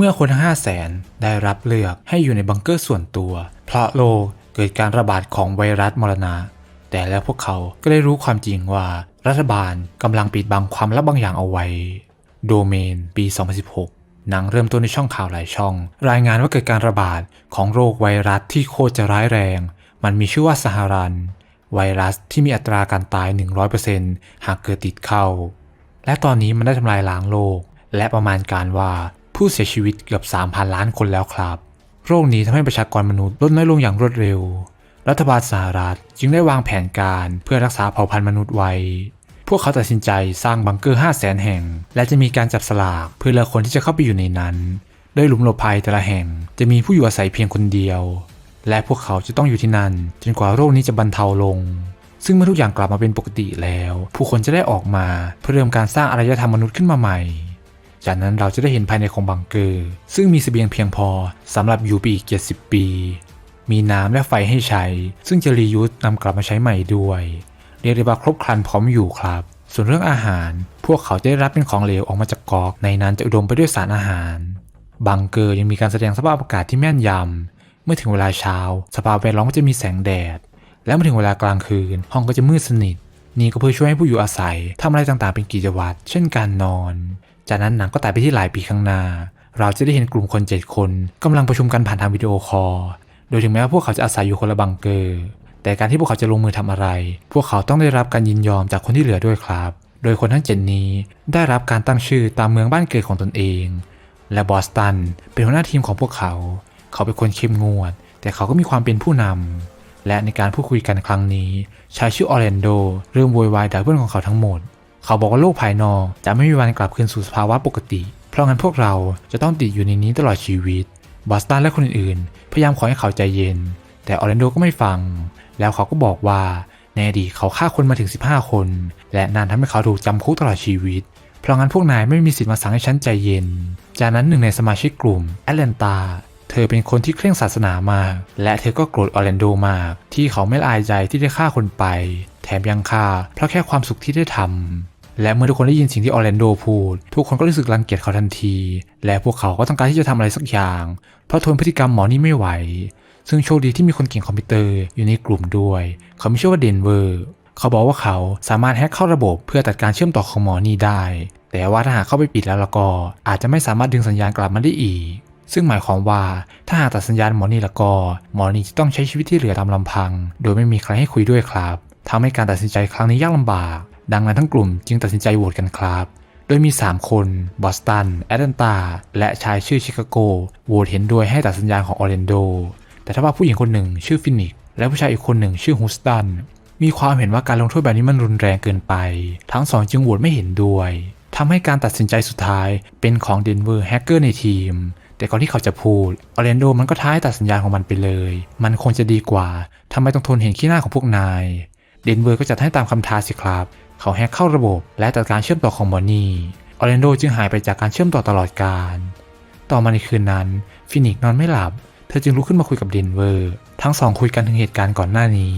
เมื่อคนทั้ง5 0 0แสนได้รับเลือกให้อยู่ในบังเกอร์ส่วนตัว เพราะโลกเกิดการระบาดของไวรัสมรณะ แต่แล้วพวกเขาก็ได้รู้ความจริงว่ารัฐบาลกำลังปิดบังความลับบางอย่างเอาไว้ โดเมน ปี 2016 หนังเริ่มต้นในช่องข่าวหลายช่อง รายงานว่าเกิดการระบาดของโรคไวรัสที่โคตรจะร้ายแรง มันมีชื่อว่าซาฮารัน ไวรัสที่มีอัตราการตาย 100%หากเกิดติดเข้า และตอนนี้มันได้ทำลายล้างโลก และประมาณการว่า ผู้เสียชีวิตเกือบ 3,000 ล้านคนแล้วครับ โรคนี้ทำให้ประชากรมนุษย์ลดน้อยลงอย่างรวดเร็ว รัฐบาลสหรัฐจึงได้วางแผนการเพื่อรักษาเผ่าพันธุ์มนุษย์ไว้ พวกเขาตัดสินใจสร้างบังเกอร์ 5 0 0แสนแห่ง และจะมีการจับสลากเพื่อเลือกคนที่จะเข้าไปอยู่ในนั้น โดยหลุมหลบภัยแต่ละแห่งจะมีผู้อยู่อาศัยเพียงคนเดียว และพวกเขาจะต้องอยู่ที่นั่นจนกว่าโรคนี้จะบรรเทาลงซึ่งเมื่อทุกอย่างกลับมาเป็นปกติแล้ว ผู้คนจะได้ออกมาเพื่อเริ่มการสร้างอารยธรรมมนุษย์ขึ้นมาใหม่ จากนั้นเราจะได้เห็นภายในของบังเกอร์ ซึ่งมีเสบียงเพียงพอสำหรับอยู่ไปอีก 70 ปี มีน้ำและไฟให้ใช้ ซึ่งจะรียูสนำกลับมาใช้ใหม่ด้วย เรียกได้ว่าครบครันพร้อมอยู่ครับ ส่วนเรื่องอาหาร พวกเขาได้รับเป็นของเหลวออกมาจากกอก ในนั้นจะอุดมไปด้วยสารอาหาร บังเกอร์ยังมีการแสดงสภาพอากาศที่แม่นยำ เมื่อถึงเวลาเช้า สภาพแวดล้อมก็จะมีแสงแดด และเมื่อถึงเวลากลางคืน ห้องก็จะมืดสนิทนี่ก็เพื่อช่วยให้ผู้อยู่อาศัยทำอะไรต่างๆเป็นกิจวัตร เช่นการนอน จากนั้นหนังก็ตัดไปที่หลายปีข้างหน้า เราจะได้เห็นกลุ่มคนเจ็ดคนกำลังประชุมกันผ่านทางวิดีโอคอล โดยถึงแม้ว่าพวกเขาจะอาศัยอยู่คนละบังเกอร์ แต่การที่พวกเขาจะลงมือทำอะไร พวกเขาต้องได้รับการยินยอมจากคนที่เหลือด้วยครับ โดยคนทั้งเจ็ดนี้ได้รับการตั้งชื่อตามเมืองบ้านเกิดของตนเอง และบอสตันเป็นหัวหน้าทีมของพวกเขา เขาเป็นคนเข้มงวด แต่เขาก็มีความเป็นผู้นำและในการพูดคุยกันครั้งนี้ชายชื่อออร์แลนโดเริ่มโวยวายด่าเพื่อนของเขาทั้งหมด เขาบอกว่าโลกภายนอกจะไม่มีวันกลับคืนสู่สภาวะปกติ เพราะงั้นพวกเราจะต้องติดอยู่ในนี้ตลอดชีวิต บอสตันและคนอื่นๆ พยายามขอให้เขาใจเย็น แต่ออร์แลนโดก็ไม่ฟัง แล้วเขาก็บอกว่าในอดีตเขาฆ่าคนมาถึง 15 คน และนานทำให้เขาถูกจำคุกตลอดชีวิต เพราะงั้นพวกนายไม่มีสิทธิ์มาสั่งให้ฉันใจเย็น จากนั้นหนึ่งในสมาชิกกลุ่มแอตแลนตาเธอเป็นคนที่เคร่งศาสนามาก และเธอก็โกรธออร์แลนโดมาก ที่เขาไม่ละอายใจที่ได้ฆ่าคนไป แถมยังฆ่าเพราะแค่ความสุขที่ได้ทำ และเมื่อทุกคนได้ยินสิ่งที่ออร์แลนโดพูด ทุกคนก็รู้สึกรังเกียจเขาทันที และพวกเขาก็ต้องการที่จะทำอะไรสักอย่าง เพราะทนพฤติกรรมหมอนี่ไม่ไหว ซึ่งโชคดีที่มีคนเก่งคอมพิวเตอร์อยู่ในกลุ่มด้วย เขามีชื่อว่าเดนเวอร์ เขาบอกว่าเขาสามารถแฮ็กเข้าระบบเพื่อตัดการเชื่อมต่อของหมอนี่ได้ แต่ว่าถ้าหากเข้าไปปิดแล้วล้วก็ อาจจะไม่สามารถดึงสัญญาณกลับมาได้อีก ซึ่งหมายความว่าถ้าหากตัดสัญญาณหมอนี่ล้วก็ หมอนี่จะต้องใช้ชีวิตที่เหลือตามลำพัง โดยไม่มีใครให้คุยด้วยครับทำให้การตัดสินใจครั้งนี้ยากลำบาก ดังนั้นทั้งกลุ่มจึงตัดสินใจโหวตกันครับ โดยมี 3 คน บอสตัน แอตแลนตา และชายชื่อชิคาโก โหวตเห็นด้วยให้ตัดสัญญาณของออร์แลนโด แต่ถ้าว่าผู้หญิงคนหนึ่งชื่อฟินิกซ์และผู้ชายอีกคนหนึ่งชื่อฮูสตัน มีความเห็นว่าการลงโทษแบบนี้มันรุนแรงเกินไป ทั้งสองจึงโหวตไม่เห็นด้วยทำให้การตัดสินใจสุดท้ายเป็นของเดนเวอร์แฮกเกอร์ในทีม แต่ก่อนที่เขาจะพูด ออร์แลนโดมันก็ท้ายตัดสัญญาของมันไปเลย มันคงจะดีกว่า ทำไมต้องทนเห็นขี้หน้าของพวกนาย เดนเวอร์ก็จัดให้ตามคำท้าสิครับ เขาแฮกเข้าระบบและตัดการเชื่อมต่อของมอนี่ออเรนโดจึงหายไปจากการเชื่อมต่อตลอดกาลต่อมาในคืนนั้นฟินิกซ์นอนไม่หลับ เธอจึงลุกขึ้นมาคุยกับเดนเวอร์ ทั้งสองคุยกันถึงเหตุการณ์ก่อนหน้านี้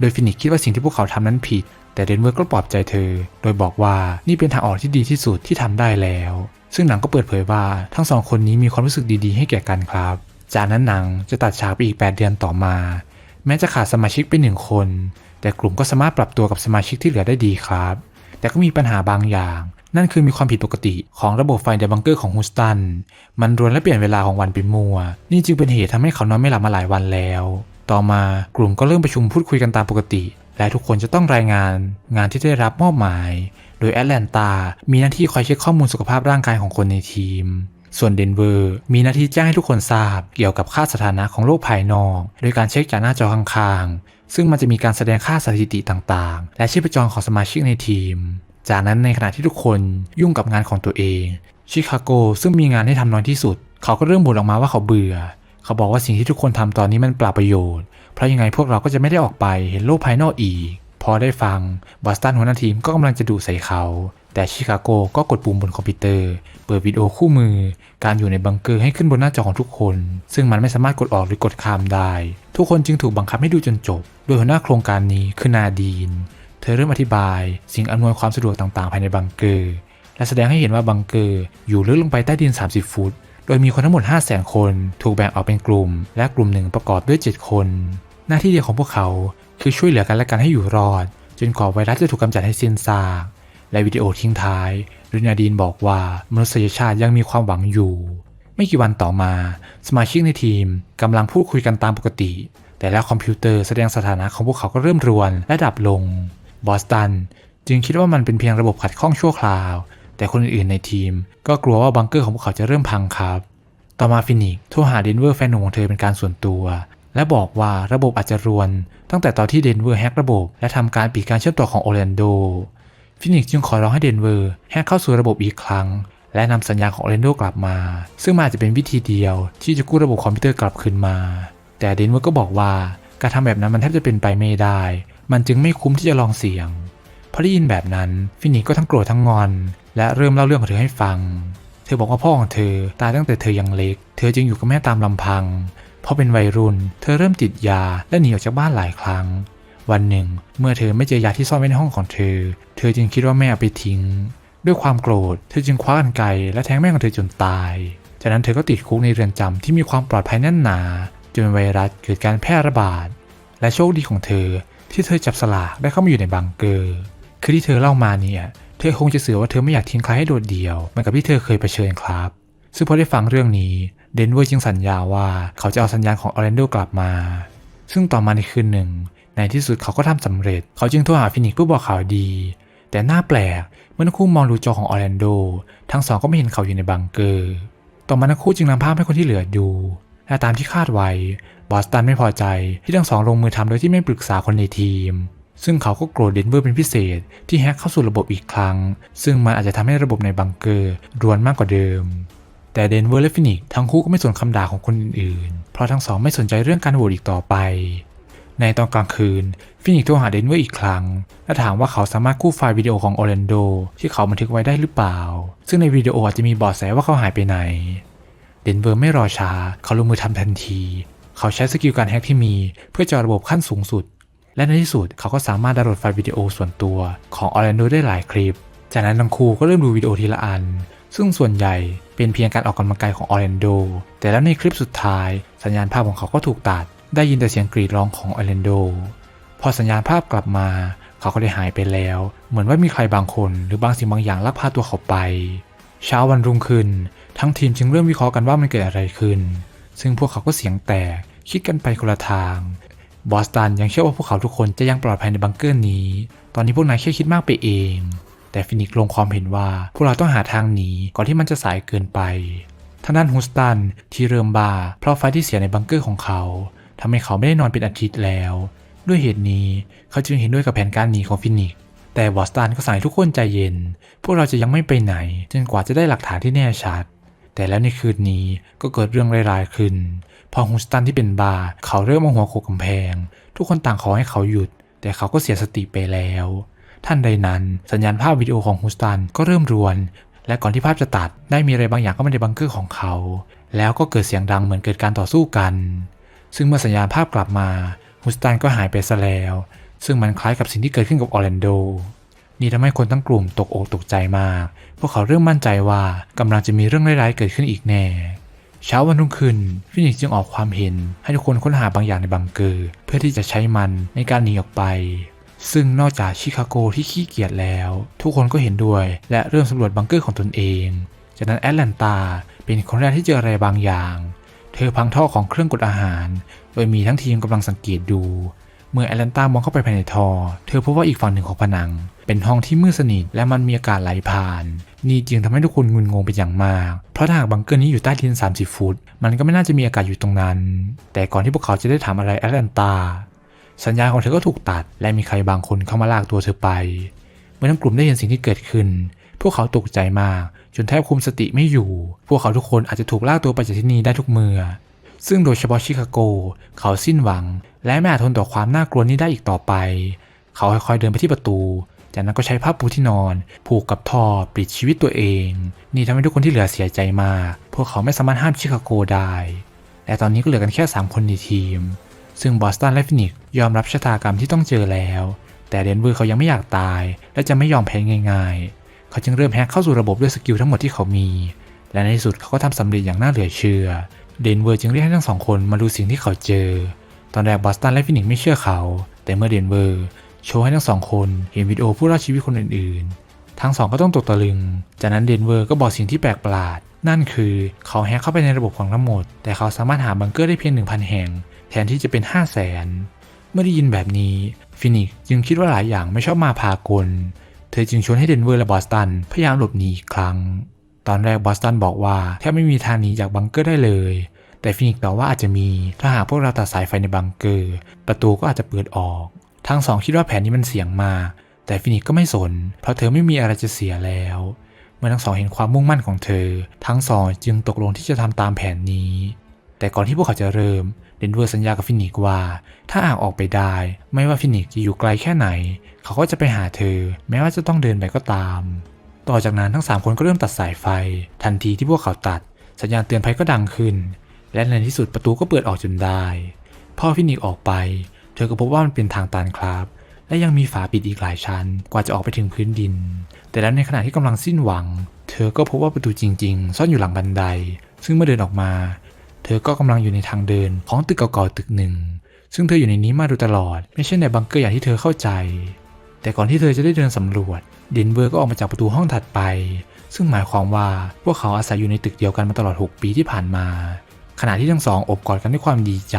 โดยฟินิกซ์คิดว่าสิ่งที่พวกเขาทำนั้นผิด แต่เดนเวอร์ก็ปลอบใจเธอ โดยบอกว่านี่เป็นทางออกที่ดีที่สุดที่ทำได้แล้ว ซึ่งหนังก็เปิดเผยว่าทั้งสองคนนี้มีความรู้สึกดีๆ ให้แก่กันครับ จากนั้นหนังจะตัดฉากไปอีก 8 เดือนต่อมา แม้จะขาดสมาชิกไปหนึ่งคน แต่กลุ่มก็สามารถปรับตัวกับสมาชิกที่เหลือได้ดีครับ แต่ก็มีปัญหาบางอย่าง นั่นคือมีความผิดปกติของระบบไฟในบังเกอร์ของฮูสตัน มันรวนและเปลี่ยนเวลาของวันไปมัว นี่จึงเป็นเหตุทำให้เขานอนไม่หลับมาหลายวันแล้ว ต่อมากลุ่มก็เริ่มประชุมพูดคุยกันตามปกติ และทุกคนจะต้องรายงาน งานที่ได้รับมอบหมาย โดยแอตแลนตา มีหน้าที่คอยเช็คข้อมูลสุขภาพร่างกายของคนในทีม ส่วนเดนเวอร์มีหน้าที่แจ้งให้ทุกคนทราบเกี่ยวกับค่าสถานะของโลกภายนอก โดยการเช็คจากหน้าจอข้างๆ ซึ่งมันจะมีการแสดงค่าสถิติต่างๆ และชีพจรของสมาชิกในทีม จากนั้นในขณะที่ทุกคนยุ่งกับงานของตัวเอง ชิคาโกซึ่งมีงานให้ทำน้อยที่สุด เขาก็เริ่มบ่นออกมาว่าเขาเบื่อ เขาบอกว่าสิ่งที่ทุกคนทำตอนนี้มันเปล่าประโยชน์ เพราะยังไงพวกเราก็จะไม่ได้ออกไปเห็นโลกภายนอกอีก พอได้ฟังบอสตันหัวหน้าทีมก็กำลังจะดูใส่เขา แต่ชิคาโกก็กดปุ่มบนคอมพิวเตอร์ เปิดวิดีโอคู่มือ การอยู่ในบังเกอร์ให้ขึ้นบนหน้าจอของทุกคน ซึ่งมันไม่สามารถกดออกหรือกดข้ามได้ ทุกคนจึงถูกบังคับให้ดูจนจบ โดยหัวหน้าโครงการนี้คือนาดีน เธอเริ่มอธิบาย สิ่งอำนวยความสะดวกต่างๆ ภายในบังเกอร์ และแสดงให้เห็นว่าบังเกอร์อยู่ลึกลงไปใต้ดิน 30 ฟุต โดยมีคนทั้งหมด 5 0 0 0 0 0 คน ถูกแบ่งออกเป็นกลุ่ม และกลุ่มหนึ่งประกอบด้วย 7 คน หน้าที่เดียวของพวกเขา คือช่วยเหลือกันและกันให้อยู่รอด จนกว่าไวรัสจะถูกกำจัดให้สิ้นซาก และวิดีโอทิ้งท้ายรินาดีนบอกว่ามนุษยชาติยังมีความหวังอยู่ ไม่กี่วันต่อมา สมาชิกในทีมกำลังพูดคุยกันตามปกติ แต่แล้วคอมพิวเตอร์แสดงสถานะของพวกเขาก็เริ่มรวนและดับลง บอสตันจึงคิดว่ามันเป็นเพียงระบบขัดข้องชั่วคราว แต่คนอื่นๆในทีม ก็กลัวว่าบังเกอร์ของพวกเขาจะเริ่มพังครับ ต่อมาฟินิกซ์โทรหาเดนเวอร์แฟนหนุ่มของเธอเป็นการส่วนตัว และบอกว่าระบบอาจจะรวน ตั้งแต่ตอนที่เดนเวอร์แฮกระบบ และทำการปิดการเชื่อมต่อของโอแลนโด ฟินิกซ์จึงขอร้องให้เดนเวอร์แฮกเข้าสู่ระบบอีกครั้ง และนำสัญญาณของโอแลนโดกลับมา ซึ่งมันอาจจะเป็นวิธีเดียว ที่จะกู้ระบบคอมพิวเตอร์กลับคืนมา แต่เดนเวอร์ก็บอกว่าการทำแบบนั้นมันแทบจะเป็นไปไม่ได้ มันจึงไม่คุ้มที่จะลองเสี่ยงพอได้ยินแบบนั้นฟินิกซ์ก็ทั้งโกรธทั้งงอน และเริ่มเล่าเรื่องของเธอให้ฟัง เธอบอกว่าพ่อของเธอตายตั้งแต่เธอยังเล็ก เธอจึงอยู่กับแม่ตามลำพังพอเป็นวัยรุ่น เธอเริ่มติดยาและหนีออกจากบ้านหลายครั้ง วันหนึ่ง เมื่อเธอไม่เจอยาที่ซ่อนไว้ในห้องของเธอ เธอจึงคิดว่าแม่เอาไปทิ้ง ด้วยความโกรธ เธอจึงคว้ากรรไกรและแทงแม่ของเธอจนตาย จากนั้นเธอก็ติดคุกในเรือนจำที่มีความปลอดภัยแน่นหนา จนไวรัสเกิดการแพร่ระบาด และโชคดีของเธอที่เธอจับสลากได้เข้ามาอยู่ในบังเกอร์ คือที่เธอเล่ามาเนี่ย เธอคงจะสื่อว่าเธอไม่อยากทิ้งใครให้โดดเดี่ยวเหมือนกับที่เธอเคยเผชิญครับ ซึ่งพอได้ฟังเรื่องนี้ เดนเวอร์จึงสัญญาว่าเขาจะเอาสัญญาณของออร์แลนโดกลับมา ซึ่งต่อมาในคืนหนึ่ง ในที่สุดเขาก็ทำสำเร็จ เขาจึงโทรหาฟินิกซ์เพื่อบอกข่าวดี แต่น่าแปลกเมื่อทั้งคู่มองดูจอของออร์แลนโด ทั้งสองก็ไม่เห็นเขาอยู่ในบังเกอร์ ต่อมาทั้งคู่จึงนำภาพให้คนที่เหลือดูและตามที่คาดไว้บอสตันไม่พอใจที่ทั้งสองลงมือทำโดยที่ไม่ปรึกษาคนในทีม ซึ่งเขาก็โกรธเดนเวอร์เป็นพิเศษที่แฮ็กเข้าสู่ระบบอีกครั้ง ซึ่งมันอาจจะทำให้ระบบในบังเกอร์รวนมากกว่าเดิม แต่เดนเวอร์และฟินิกซ์ทั้งคู่ก็ไม่สนคำด่าของคนอื่นๆ เพราะทั้งสองไม่สนใจเรื่องการโหวตอีกต่อไป ในตอนกลางคืน ฟินิกซ์โทรหาเดนเวอร์อีกครั้ง และถามว่าเขาสามารถกู้ไฟล์วิดีโอของออร์แลนโดที่เขาบันทึกไว้ได้หรือเปล่า ซึ่งในวิดีโออาจจะมีบาะแสว่าเขาหายไปไหน เดนเวอร์ไม่รอช้า เขาลงมือทำทันที เขาใช้สกิลการแฮกที่มีเพื่อจาะระบบขั้นสูงสุด และในที่สุดเขาก็สามารถดาวน์โหลดไฟล์วิดีโอส่วนตัวของออร์แลนโดได้หลายคลิป จากนั้นทั้งคู่ก็เริ่มดูวิดีโอทีละอัน ซึ่งส่วนใหญ่เป็นเพียงการออกกำลังกายของออร์แลนโด แต่แล้วในคลิปสุดท้าย สัญญาณภาพของเขาก็ถูกตัด ได้ยินแต่เสียงกรีดร้องของออร์แลนโด พอสัญญาณภาพกลับมา เขาก็ได้หายไปแล้ว เหมือนว่ามีใครบางคนหรือบางสิ่งบางอย่างลักพาตัวเขาไป เช้าวันรุ่งขึ้น ทั้งทีมจึงเริ่มวิเคราะห์กันว่ามันเกิดอะไรขึ้น ซึ่งพวกเขาก็เสียงแตกคิดกันไปคนละทาง บอสตันยังเชื่อว่าพวกเขาทุกคนจะยังปลอดภัยในบังเกอร์นี้ ตอนนี้พวกนายแค่คิดมากไปเอง แต่ฟินิกซ์ลงความเห็นว่าพวกเราต้องหาทางหนีก่อนที่มันจะสายเกินไปทางด้านฮูสตันที่เริ่มบาเพราะไฟที่เสียในบังเกอร์ของเขา ทำให้เขาไม่ได้นอนเป็นอาทิตย์แล้ว ด้วยเหตุนี้เขาจึงเห็นด้วยกับแผนการหนีของฟินิกแต่บอสตันก็สั่งให้ทุกคนใจเย็น พวกเราจะยังไม่ไปไหน จนกว่าจะได้หลักฐานที่แน่ชัด แต่แล้วในคืนนี้ก็เกิดเรื่องร้ายๆขึ้น พอฮูสตันที่เป็นบาเขาเริ่มเอาหัวโขกกำแพง ทุกคนต่างขอให้เขาหยุด แต่เขาก็เสียสติไปแล้ว ท่านใดนั้นสัญญาณภาพวิดีโอของฮูสตันก็เริ่มรวน และก่อนที่ภาพจะตัดได้มีอะไรบางอย่างเข้ามาในบังเกอร์ของเขา แล้วก็เกิดเสียงดังเหมือนเกิดการต่อสู้กัน ซึ่งเมื่อสัญญาณภาพกลับมาฮูสตันก็หายไปซะแล้ว ซึ่งมันคล้ายกับสิ่งที่เกิดขึ้นกับออร์แลนโด นี่ทำให้คนทั้งกลุ่มตกอกตกใจมาก พวกเขาเริ่มมั่นใจว่ากำลังจะมีเรื่องร้ายๆเกิดขึ้นอีกแน่ เช้าวันรุ่งขึ้นฟินิกจึงออกความเห็น ให้ทุกคนค้นหาบางอย่างในบังเกอร์ เพื่อที่จะใช้มันในการหนีออกไปซึ่งนอกจากชิคาโกที่ขี้เกียจแล้ว ทุกคนก็เห็นด้วย และเริ่มสำรวจบังเกอร์ของตนเอง จากนั้นแอตแลนตาเป็นคนแรกที่เจออะไรบางอย่าง เธอพังท่อของเครื่องกดอาหาร โดยมีทั้งทีมกำลังสังเกตดู เมื่อแอตแลนตามองเข้าไปภายในท่อ เธอพบว่าอีกฝั่งหนึ่งของผนัง เป็นห้องที่มืดสนิทและมันมีอากาศไหลผ่าน นี่จึงทำให้ทุกคนงุนงงเป็นอย่างมาก เพราะถ้าหากบังเกอร์นี้อยู่ใต้ดิน 30 ฟุต มันก็ไม่น่าจะมีอากาศอยู่ตรงนั้น แต่ก่อนที่พวกเขาจะได้ถามอะไรแอตแลนตา สัญญาณของเธอก็ถูกตัด และมีใครบางคนเข้ามาลากตัวเธอไป เมื่อทั้งกลุ่มได้เห็นสิ่งที่เกิดขึ้น วกเขาตกใจมากจนแทบคุมสติไม่อยู่ พวกเขาทุกคนอาจจะถูกลากตัวไปจากที่นี่ได้ทุกเมื่อ ซึ่งโดยเฉพาะชิคาโก เขาสิ้นหวัง และไม่อาจทนต่อความน่ากลัวนี้ได้อีกต่อไป เขาค่อยๆเดินไปที่ประตู จากนั้นก็ใช้ผ้าปูที่นอน ผูกกับท่อปิดชีวิตตัวเอง นี่ทำให้ทุกคนที่เหลือเสียใจมาก พวกเขาไม่สามารถห้ามชิคาโกได้และตอนนี้ก็เหลือกันแค่ 3 คนในทีม ซึ่งบอสตันและฟินิกซ์ยอมรับชะตากรรมที่ต้องเจอแล้ว แต่เดนเวอร์เขายังไม่อยากตาย และจะไม่ยอมแพ้ง่ายๆ เขาจึงเริ่มแฮกเข้าสู่ระบบด้วยสกิลทั้งหมดที่เขามี และในที่สุดเขาก็ทำสำเร็จอย่างน่าเหลือเชื่อ เดนเวอร์จึงเรียกให้ทั้งสองคนมาดูสิ่งที่เขาเจอ ตอนแรกบอสตันและฟินิกไม่เชื่อเขา แต่เมื่อเดนเวอร์โชว์ให้ทั้งสองคนเห็นวิดีโอผู้รอดชีวิตคนอื่นๆ ทั้งสองก็ต้องตกตะลึง จากนั้นเดนเวอร์ก็บอกสิ่งที่แปลกประหลาด นั่นคือเขาแฮกเข้าไปในระบบของทั้งหมด แต่เขาสามารถหาบังเกอร์ได้เพียง1,000 แห่ง แทนที่จะเป็น 5 0 0แสนเมื่อได้ยินแบบนี้ฟินิกจึงคิดว่าหลายอย่างไม่ชอบมาพากล ธอจึงชวนให้เดนเวอร์และบอสตันพยายามหลบหนีอีกครั้ง ตอนแรกบอสตันบอกว่าแทบไม่มีทางหนีจากบังเกอร์ได้เลย แต่ฟินิกซ์ตอบว่าอาจจะมี ถ้าหากพวกเราตัดสายไฟในบังเกอร์ ประตูก็อาจจะเปิดออก ทั้งสองคิดว่าแผนนี้มันเสี่ยงมาก แต่ฟินิกก็ไม่สน เพราะเธอไม่มีอะไรจะเสียแล้ว เมื่อทั้งสองเห็นความมุ่งมั่นของเธอ ทั้งสองจึงตกลงที่จะทำตามแผนนี้ แต่ก่อนที่พวกเขาจะเริ่มเดนเวอร์สัญญากับฟินิกว่า ถ้าอ่างออกไปได้ ไม่ว่าฟินิกจะอยู่ไกลแค่ไหน เขาก็จะไปหาเธอ แม้ว่าจะต้องเดินไปก็ตาม ต่อจากนั้นทั้ง 3 คนก็เริ่มตัดสายไฟ ทันทีที่พวกเขาตัด สัญญาณเตือนภัยก็ดังขึ้น และในที่สุดประตูก็เปิดออกจนได้ พอฟินิกออกไป เธอก็พบว่ามันเป็นทางตันครับ และยังมีฝาปิดอีกหลายชั้น กว่าจะออกไปถึงพื้นดิน แต่แล้วในขณะที่กำลังสิ้นหวัง เธอก็พบว่าประตูจริง ๆ ซ่อนอยู่หลังบันได ซึ่งเมื่อเดินออกมา เธอก็กำลังอยู่ในทางเดินของตึกเก่าๆตึกหนึ่ง ซึ่งเธออยู่ในนี้มาโดยตลอด ไม่ใช่ในบังเกอร์อย่างที่เธอเข้าใจ แต่ก่อนที่เธอจะได้เดินสำรวจ เดนเวอร์ก็ออกมาจากประตูห้องถัดไป ซึ่งหมายความว่าพวกเขาอาศัยอยู่ในตึกเดียวกันมาตลอด 6 ปีที่ผ่านมา ขณะที่ทั้งสองอบกอดกันด้วยความดีใจ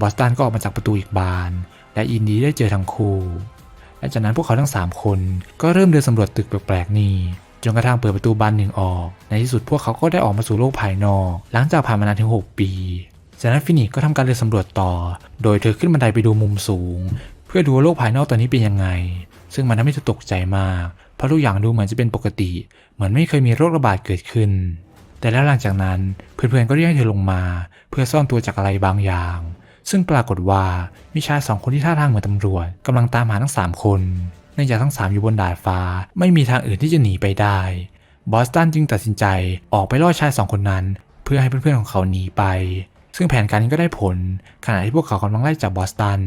บอสตันก็ออกมาจากประตูอีกบาน และอินดีได้เจอทั้งคู่และจากนั้นพวกเขาทั้ง 3 คนก็เริ่มเดินสำรวจตึกแปลกๆนี้ จนกระทั่งเปิดประตูบานหนึ่งออก ในที่สุดพวกเขาก็ได้ออกมาสู่โลกภายนอก หลังจากผ่านมานานถึง 6 ปีจากนั้นฟินิกก็ทำการเดินสำรวจต่อ โดยเธอขึ้นบันไดไปดูมุมสูง เพื่อดูว่าโลกภายนอกตอนนี้เป็นยังไง ซึ่งมันทำให้เธอตกใจมาก เพราะทุกอย่างดูเหมือนจะเป็นปกติ เหมือนไม่เคยมีโรคระบาดเกิดขึ้น แต่แล้วหลังจากนั้นเพื่อนๆก็เรียกให้เธอลงมา เพื่อซ่อนตัวจากอะไรบางอย่าง ซึ่งปรากฏว่ามีชายสองคนที่ท่าทางเหมือนตำรวจกำลังตามหาทั้งสามคน เนื่องจากทั้งสามอยู่บนดาดฟ้า ไม่มีทางอื่นที่จะหนีไปได้ บอสตันจึงตัดสินใจออกไปล่อชายสองคนนั้น เพื่อให้เพื่อนๆของเขาหนีไป ซึ่งแผนการนี้ก็ได้ผล ขณะที่พวกเขากำลังไล่จับบอสตัน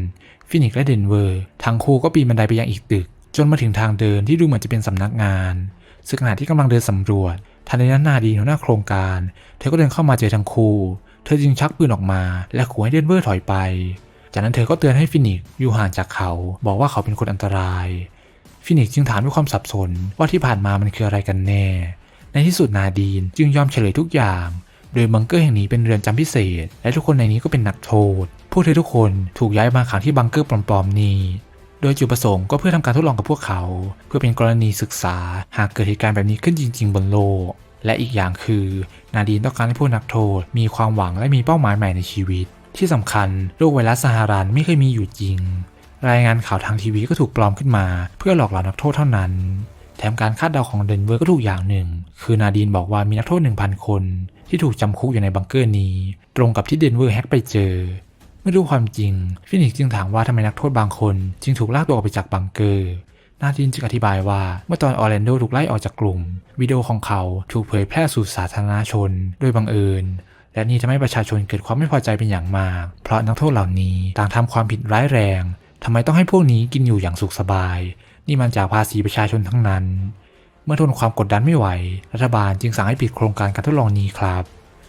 ฟินิกและเดนเวอร์ ทั้งคู่ก็ปีนบันไดไปยังอีกตึก จนมาถึงทางเดินที่ดูเหมือนจะเป็นสำนักงาน ซึ่งขณะที่กำลังเดินสำรวจทันใดนั้นนาดีหัวหน้าโครงการ เธอก็เดินเข้ามาเจอทั้งคู่ เธอจึงชักปืนออกมา และขู่ให้เดนเวอร์ถอยไป จากนั้นเธอก็เตือนให้ฟินิกอยู่ห่างจากเขา บอกว่าเขาเป็นคนอันตราย ฟินิกซ์จึงถามด้วยความสับสนว่าที่ผ่านมามันคืออะไรกันแน่ ในที่สุดนาดีนจึงยอมเฉลยทุกอย่าง โดยบังเกอร์แห่งนี้เป็นเรือนจำพิเศษ และทุกคนในนี้ก็เป็นนักโทษ พวกเธอทุกคนถูกย้ายมาขังที่บังเกอร์ปลอมๆนี้ โดยจุดประสงค์ก็เพื่อทำการทดลองกับพวกเขา เพื่อเป็นกรณีศึกษา หากเกิดเหตุการณ์แบบนี้ขึ้นจริง ๆ บนโลก และอีกอย่างคือ นาดีนต้องการให้พวกนักโทษ มีความหวังและมีเป้าหมายใหม่ในชีวิต ที่สำคัญโรคไวรัสซาฮารันไม่เคยมีอยู่จริง รายงานข่าวทางทีวีก็ถูกปลอมขึ้นมา เพื่อหลอกหลอนนักโทษเท่านั้น แถมการคาดเดาของเดนเวอร์ก็ถูกอย่างหนึ่ง คือนาดีนบอกว่ามีนักโทษ 1,000 คน ที่ถูกจำคุกอยู่ในบังเกอร์นี้ ตรงกับที่เดนเวอร์แฮกไปเจอเมื่อรู้ความจริง ฟินิกจึงถามว่าทำไมนักโทษบางคน จึงถูกลากตัวออกไปจากบังเกอร์นาดินจึงอธิบายว่าเมื่อตอนออร์แลนโดถูกไล่ออกจากกลุ่ม วิดีโอของเขาถูกเผยแพร่สู่สาธารณชน โดยบังเอิญ และนี่ทำให้ประชาชนเกิดความไม่พอใจเป็นอย่างมาก เพราะนักโทษเหล่านี้ต่างทำความผิดร้ายแรง ทำไมต้องให้พวกนี้กินอยู่อย่างสุขสบาย นี่มันจากภาษีประชาชนทั้งนั้น เมื่อทนความกดดันไม่ไหว รัฐบาลจึงสั่งให้ปิดโครงการการทดลองนี้ครับ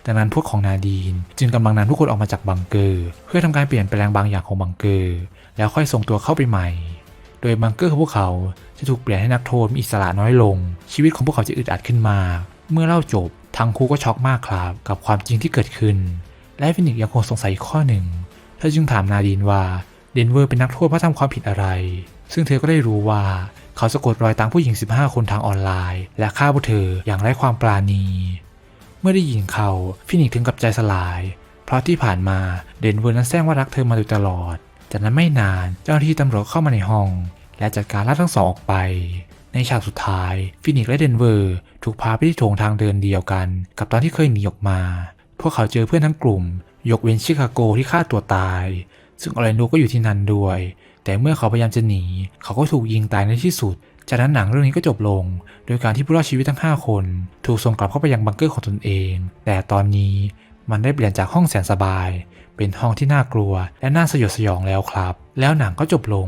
ดังนั้นพวกของนาดีนจึงกำลังนำทุกคนออกมาจากบังเกอร์ เพื่อทำการเปลี่ยนแปลงบางอย่างของบังเกอร์ แล้วค่อยส่งตัวเข้าไปใหม่ โดยบังเกอร์ของพวกเขาจะถูกเปลี่ยนให้นักโทษมีอิสระน้อยลง ชีวิตของพวกเขาจะอึดอัดขึ้นมาเมื่อเล่าจบทั้งคู่ก็ช็อกมากครับ กับความจริงที่เกิดขึ้น และฟินิกยังคงสงสัยข้อหนึ่งเธอจึงถามนาดีนว่า เดนเวอร์เป็นนักโทษเพราะทำความผิดอะไร ซึ่งเธอก็ได้รู้ว่าเขาสะกดรอยตามผู้หญิง 15 คนทางออนไลน์ และฆ่าพวกเธออย่างไร้ความปราณี เมื่อได้ยินเขาฟินิกถึงกับใจสลาย เพราะที่ผ่านมาเดนเวอร์นั้นแซงว่ารักเธอมาโดยตลอด จากนั้นไม่นานเจ้าหน้าที่ตำรวจเข้ามาในห้อง และจัดการล่าทั้งสองออกไป ในฉากสุดท้ายฟินิกและเดนเวอร์ถูกพาไปที่โถงทางเดินเดียวกัน กับตอนที่เคยหนีออกมา พวกเขาเจอเพื่อนทั้งกลุ่ม ยกเว้นชิคาโกที่ฆ่าตัวตาย ซึ่งออร์แลนโดก็อยู่ที่นั่นด้วย แต่เมื่อเขาพยายามจะหนี เขาก็ถูกยิงตายในที่สุด จากนั้นหนังเรื่องนี้ก็จบลง โดยการที่ผู้รอดชีวิตทั้ง 5 คน ถูกส่งกลับเข้าไปยังบังเกอร์ของตนเอง แต่ตอนนี้มันได้เปลี่ยนจากห้องแสนสบาย เป็นห้องที่น่ากลัวและน่าสยดสยองแล้วครับ แล้วหนังก็จบลง